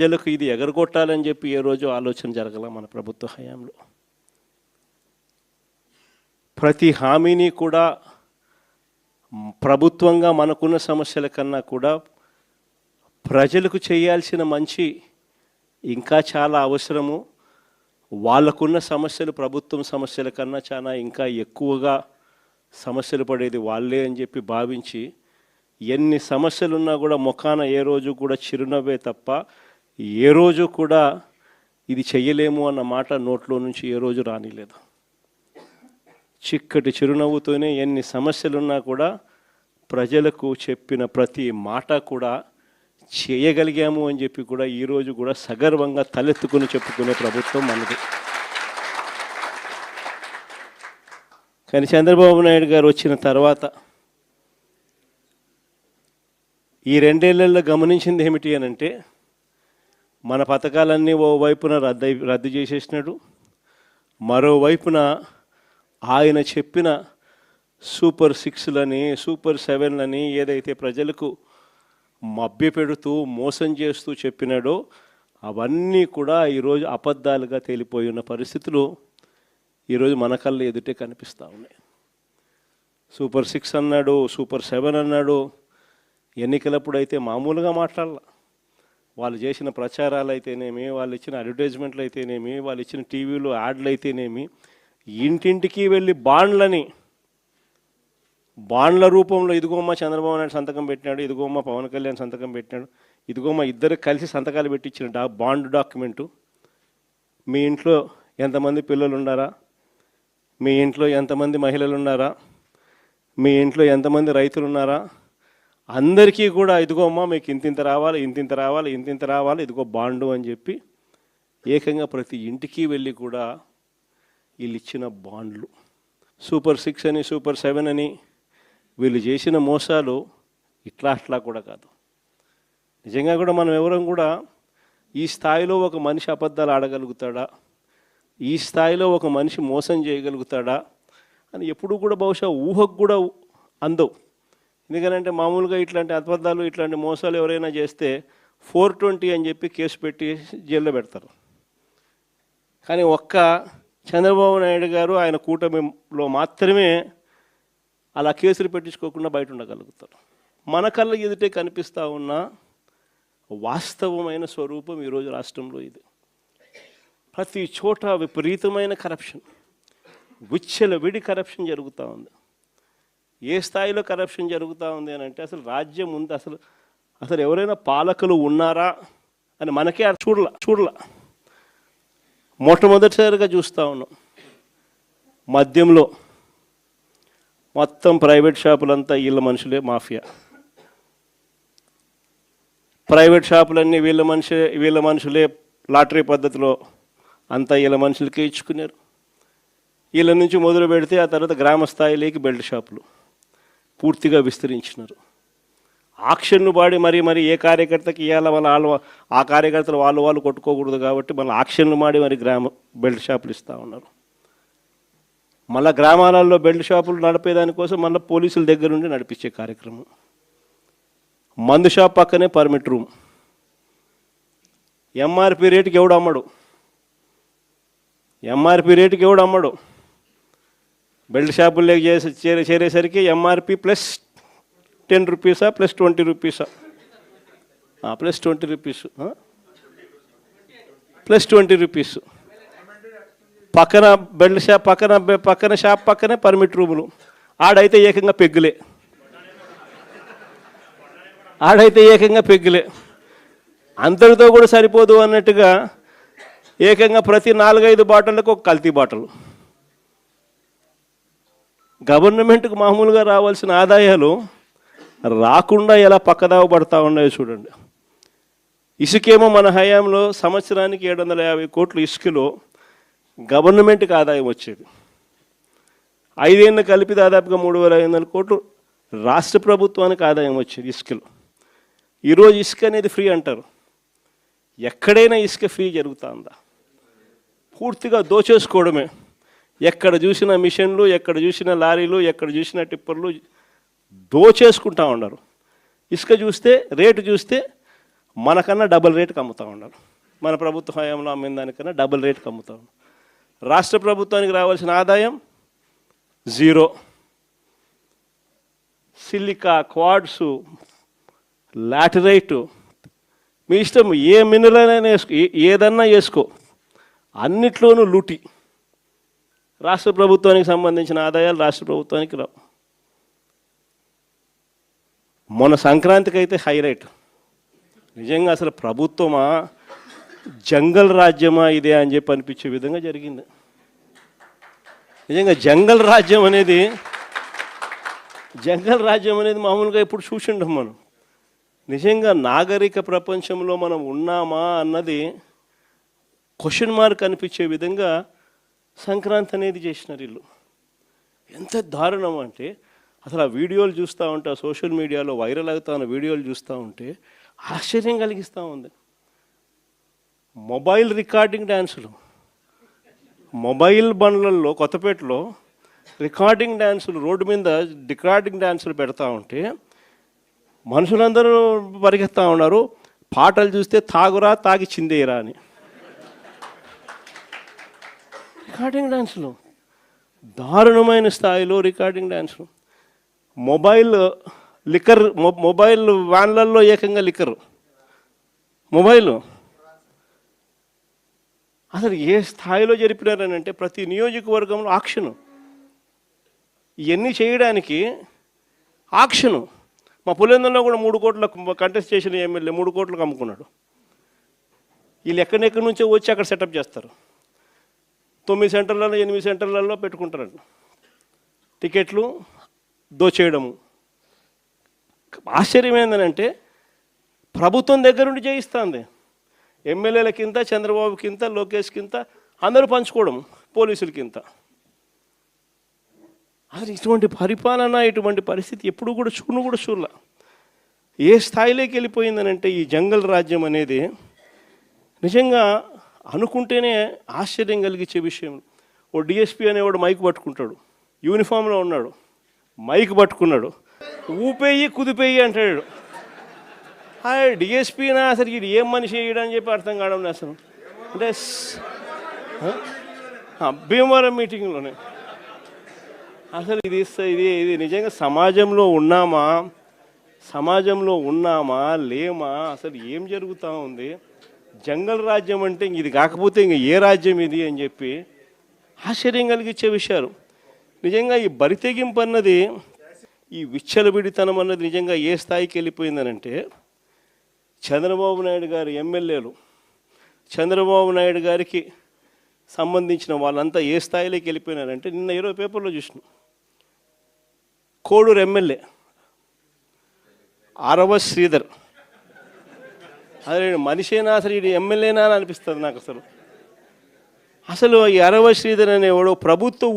ప్రజలకు ఇది ఎగరగొట్టాలని చెప్పి ఏ రోజు ఆలోచన జరగల మన ప్రభుత్వ హయాంలో. ప్రతి హామీని కూడా ప్రభుత్వంగా మనకున్న సమస్యల కన్నా కూడా ప్రజలకు చేయాల్సిన మంచి ఇంకా చాలా అవసరము. వాళ్ళకున్న సమస్యలు ప్రభుత్వం సమస్యల కన్నా చాలా ఇంకా ఎక్కువగా సమస్యలు పడేది వాళ్ళే అని చెప్పి భావించి ఎన్ని సమస్యలున్నా కూడా ముఖాన ఏ రోజు కూడా చిరునవ్వే తప్ప ఏ రోజు కూడా ఇది చెయ్యలేము అన్న మాట నోట్లో నుంచి ఏ రోజు రానిలేదు. చిక్కటి చిరునవ్వుతోనే ఎన్ని సమస్యలున్నా కూడా ప్రజలకు చెప్పిన ప్రతి మాట కూడా చేయగలిగాము అని చెప్పి కూడా ఈరోజు కూడా సగర్వంగా తలెత్తుకుని చెప్పుకునే ప్రభుత్వం మనది. కానీ చంద్రబాబు నాయుడు గారు వచ్చిన తర్వాత ఈ రెండేళ్ళలో గమనించింది ఏమిటి అని అంటే మన పథకాలన్నీ ఓవైపున రద్దు రద్దు చేసేసినాడు. మరోవైపున ఆయన చెప్పిన సూపర్ సిక్స్లని సూపర్ సెవెన్లని ఏదైతే ప్రజలకు మభ్యపెడుతూ మోసం చేస్తూ చెప్పినాడో అవన్నీ కూడా ఈరోజు అబద్ధాలుగా తేలిపోయి ఉన్న పరిస్థితులు ఈరోజు మన కళ్ళ ఎదుటే కనిపిస్తూ ఉన్నాయి. సూపర్ సిక్స్ అన్నాడు సూపర్ సెవెన్ అన్నాడు ఎన్నికలప్పుడు అయితే మామూలుగా మాట్లాడాల. వాళ్ళు చేసిన ప్రచారాలు అయితేనేమి వాళ్ళు ఇచ్చిన అడ్వర్టైజ్మెంట్లు అయితేనేమి వాళ్ళు ఇచ్చిన టీవీలో యాడ్లు అయితేనేమి ఇంటింటికి వెళ్ళి బాండ్లని బాండ్ల రూపంలో ఇదిగోమ్మ చంద్రబాబు నాయుడు సంతకం పెట్టినాడు ఇదిగోమ్మ పవన్ కళ్యాణ్ సంతకం పెట్టినాడు ఇదిగోమ్మ ఇద్దరు కలిసి సంతకాలు పెట్టించిన డా బాండ్ డాక్యుమెంటు. మీ ఇంట్లో ఎంతమంది పిల్లలు ఉన్నారా మీ ఇంట్లో ఎంతమంది మహిళలు ఉన్నారా మీ ఇంట్లో ఎంతమంది రైతులు ఉన్నారా అందరికీ కూడా ఇదిగో అమ్మా మీకు ఇంతింత రావాలి ఇంతింత రావాలి ఇంతింత రావాలి ఇదిగో బాండు అని చెప్పి ఏకంగా ప్రతి ఇంటికి వెళ్ళి కూడా వీళ్ళు ఇచ్చిన బాండ్లు. సూపర్ సిక్స్ అని సూపర్ సెవెన్ అని వీళ్ళు చేసిన మోసాలు ఇట్లా అట్లా కూడా కాదు. నిజంగా కూడా మనం ఎవరం కూడా ఈ స్థాయిలో ఒక మనిషి అబద్ధాలు ఆడగలుగుతాడా? ఈ స్థాయిలో ఒక మనిషి మోసం చేయగలుగుతాడా? అని ఎప్పుడు కూడా బహుశా ఊహకు కూడా అందవు. ఎందుకంటే మామూలుగా ఇట్లాంటి అబద్ధాలు ఇట్లాంటి మోసాలు ఎవరైనా చేస్తే ఫోర్ ట్వంటీ అని చెప్పి కేసు పెట్టి జైల్లో పెడతారు. కానీ ఒక్క చంద్రబాబు నాయుడు గారు ఆయన కూటమిలో మాత్రమే అలా కేసులు పెట్టించుకోకుండా బయట ఉండగలుగుతారు. మన కళ్ళ ఎదుటే కనిపిస్తూ ఉన్న వాస్తవమైన స్వరూపం ఈరోజు రాష్ట్రంలో ఇది. ప్రతి చోట విపరీతమైన కరప్షన్ విచ్చల విడి కరప్షన్ జరుగుతూ ఉంది. ఏ స్థాయిలో కరప్షన్ జరుగుతూ ఉంది అని అంటే అసలు రాజ్యం ఉంది అసలు అసలు ఎవరైనా పాలకులు ఉన్నారా అని మనకే అర్థం- చూడల చూడల. మొట్టమొదటిసారిగా చూస్తూ ఉన్నాం. మద్యంలో మొత్తం ప్రైవేట్ షాపులంతా వీళ్ళ మనుషులే మాఫియా. ప్రైవేట్ షాపులన్నీ వీళ్ళ మనుషులే వీళ్ళ మనుషులే లాటరీ పద్ధతిలో అంతా వీళ్ళ మనుషులకే ఇచ్చుకున్నారు. వీళ్ళ నుంచి మొదలు పెడితే ఆ తర్వాత గ్రామ స్థాయిలోకి బెల్ట్ షాపులు. పూర్తిగా విస్తరించినారు. ఆక్షన్ను పాడి మరి మరి ఏ కార్యకర్తకి ఇవ్వాల వాళ్ళ వాళ్ళు ఆ కార్యకర్తలు వాళ్ళు వాళ్ళు కొట్టుకోకూడదు కాబట్టి మళ్ళీ ఆక్షన్లు మాడి మరి గ్రామ బెల్ట్ షాపులు ఇస్తూ ఉన్నారు. మళ్ళీ గ్రామాలలో బెల్ట్ షాపులు నడిపేదానికోసం మళ్ళీ పోలీసుల దగ్గర నుండి నడిపించే కార్యక్రమం. మందు షాప్ పక్కనే పర్మిట్ రూమ్. ఎంఆర్పి రేటుకి ఎవడు అమ్మడు? ఎంఆర్పి రేటుకి ఎవడు అమ్మడు? బెల్ట్ షాపుల్లోకి చేసి చేరే చేరేసరికి ఎంఆర్పి ప్లస్ టెన్ రూపీసా plus twenty రూపీసా? Plus twenty rupees. Plus twenty rupees. పక్కన బెల్ట్ షాప్ పక్కన పక్కన షాప్ పక్కనే పర్మిట్ రూములు. ఆడైతే ఏకంగా పెగ్గులే. ఆడైతే ఏకంగా పెగ్గులే. అంతటితో కూడా సరిపోదు అన్నట్టుగా ఏకంగా ప్రతి నాలుగైదు బాటిళ్ళకు ఒక కల్తీ బాటిల్. గవర్నమెంట్కి మామూలుగా రావాల్సిన ఆదాయాలు రాకుండా ఎలా పక్కదావ పడతా ఉన్నాయో చూడండి. ఇసుకేమో మన హయాంలో సంవత్సరానికి ఏడు వందల యాభై కోట్లు ఇసుకలో గవర్నమెంట్కి ఆదాయం వచ్చేది. ఐదేళ్ళు కలిపి దాదాపుగా మూడు వేల ఐదు వందల కోట్లు రాష్ట్ర ప్రభుత్వానికి ఆదాయం వచ్చేది ఇసుకలో. ఈరోజు ఇసుక అనేది ఫ్రీ అంటారు. ఎక్కడైనా ఇసుక ఫ్రీ జరుగుతుందా? పూర్తిగా దోచేసుకోవడమే. ఎక్కడ చూసిన మిషన్లు ఎక్కడ చూసిన లారీలు ఎక్కడ చూసిన టిప్పర్లు దోచేసుకుంటా ఉన్నారు. ఇసుక చూస్తే రేటు చూస్తే మనకన్నా డబుల్ రేటుకి అమ్ముతూ ఉన్నారు. మన ప్రభుత్వ హయాంలో అమ్మిన దానికన్నా డబుల్ రేటుకి అమ్ముతా ఉన్నారు. రాష్ట్ర ప్రభుత్వానికి రావాల్సిన ఆదాయం జీరో. సిలికా క్వాడ్సు లాటరైటు మీ ఇష్టం ఏ మినరల్ అయినా వేసుకో ఏదన్నా వేసుకో. అన్నిట్లోనూ లూటి. రాష్ట్ర ప్రభుత్వానికి సంబంధించిన ఆదాయాలు రాష్ట్ర ప్రభుత్వానికి రావు. మొన్న సంక్రాంతికి అయితే హైలైట్ నిజంగా అసలు ప్రభుత్వమా జంగల్ రాజ్యమా ఇదే అని చెప్పి అనిపించే విధంగా జరిగింది. నిజంగా జంగల్ రాజ్యం అనేది జంగల్ రాజ్యం అనేది మామూలుగా ఇప్పుడు చూసిండం మనం. నిజంగా నాగరిక ప్రపంచంలో మనం ఉన్నామా అన్నది క్వశ్చన్ మార్క్ అనిపించే విధంగా సంక్రాంతి అనేది చేసినారు వీళ్ళు. ఎంత దారుణం అంటే అసలు ఆ వీడియోలు చూస్తూ ఉంటే ఆ సోషల్ మీడియాలో వైరల్ అవుతా ఉన్న వీడియోలు చూస్తూ ఉంటే ఆశ్చర్యం కలిగిస్తూ ఉంది. మొబైల్ రికార్డింగ్ డ్యాన్సులు మొబైల్ బండ్లలో కొత్తపేటలో రికార్డింగ్ డ్యాన్సులు రోడ్డు మీద రికార్డింగ్ డ్యాన్సులు పెడతా ఉంటే మనుషులందరూ పరిగెత్తా ఉన్నారు. పాటలు చూస్తే తాగురా తాగి చిందేయరా అని. రికార్డింగ్ డ్యాన్సులు దారుణమైన స్థాయిలో రికార్డింగ్ డ్యాన్సులు మొబైల్ లిక్కర్ మొ- మొబైల్ వ్యాన్లలో ఏకంగా లిక్కర్ మొబైల్. అసలు ఏ స్థాయిలో జరిపినారని అంటే ప్రతి నియోజకవర్గంలో ఆక్షను. ఇవన్నీ చేయడానికి ఆక్షను. మా పులేందంలో కూడా మూడు కోట్ల కంటెస్ట్ చేసిన ఎమ్మెల్యే మూడు కోట్లకు అమ్ముకున్నాడు. వీళ్ళు ఎక్కడెక్కడి నుంచో వచ్చి అక్కడ సెటప్ చేస్తారు. తొమ్మిది సెంటర్లలో ఎనిమిది సెంటర్లలో పెట్టుకుంటారండి. టికెట్లు దోచేయడము. ఆశ్చర్యం ఏంటంటే ప్రభుత్వం దగ్గరుండి చేయిస్తుంది. ఎమ్మెల్యేల కింద చంద్రబాబు కింద లోకేష్ కింద అందరూ పంచుకోవడం పోలీసుల కింద. అసలు ఇటువంటి పరిపాలన ఇటువంటి పరిస్థితి ఎప్పుడు కూడా చూను కూడా చూడాల. ఏ స్థాయిలోకి వెళ్ళిపోయిందనంటే ఈ జంగల్ రాజ్యం అనేది నిజంగా అనుకుంటేనే ఆశ్చర్యం కలిగించే విషయం. ఓ డిఎస్పి అనేవాడు మైక్ పట్టుకుంటాడు. యూనిఫామ్లో ఉన్నాడు. మైక్ పట్టుకున్నాడు. ఊపేయి కుదిపేయి అంటాడు. డిఎస్పీనా? అసలు ఇది ఏం మనిషి వేయడం అని చెప్పి అర్థం కావడం అసలు. అంటే భీమవరం మీటింగ్లోనే. అసలు ఇది ఇది ఇది నిజంగా సమాజంలో ఉన్నామా? సమాజంలో ఉన్నామా? లేమా? అసలు ఏం జరుగుతూ ఉంది? జంగల్ రాజ్యం అంటే ఇంక ఇది కాకపోతే ఇంక ఏ రాజ్యం ఇది అని చెప్పి ఆశ్చర్యం కలిగించే విషయాలు. నిజంగా ఈ బరితెగింపు అన్నది ఈ విచ్చలబిడితనం అన్నది నిజంగా ఏ స్థాయికి వెళ్ళిపోయిందనంటే చంద్రబాబు నాయుడు గారి ఎమ్మెల్యేలు చంద్రబాబు నాయుడు గారికి సంబంధించిన వాళ్ళంతా ఏ స్థాయిలోకి వెళ్ళిపోయినారంటే నిన్న ఇరవై పేపర్లో చూసిన. కోడూరు ఎమ్మెల్యే అరవ శ్రీధర్ అదే మనిషేనా అసలు ఇది ఎమ్మెల్యేనా అని అనిపిస్తుంది నాకు అసలు. అసలు ఈ అరవ శ్రీధర్ అనేవాడు ప్రభుత్వ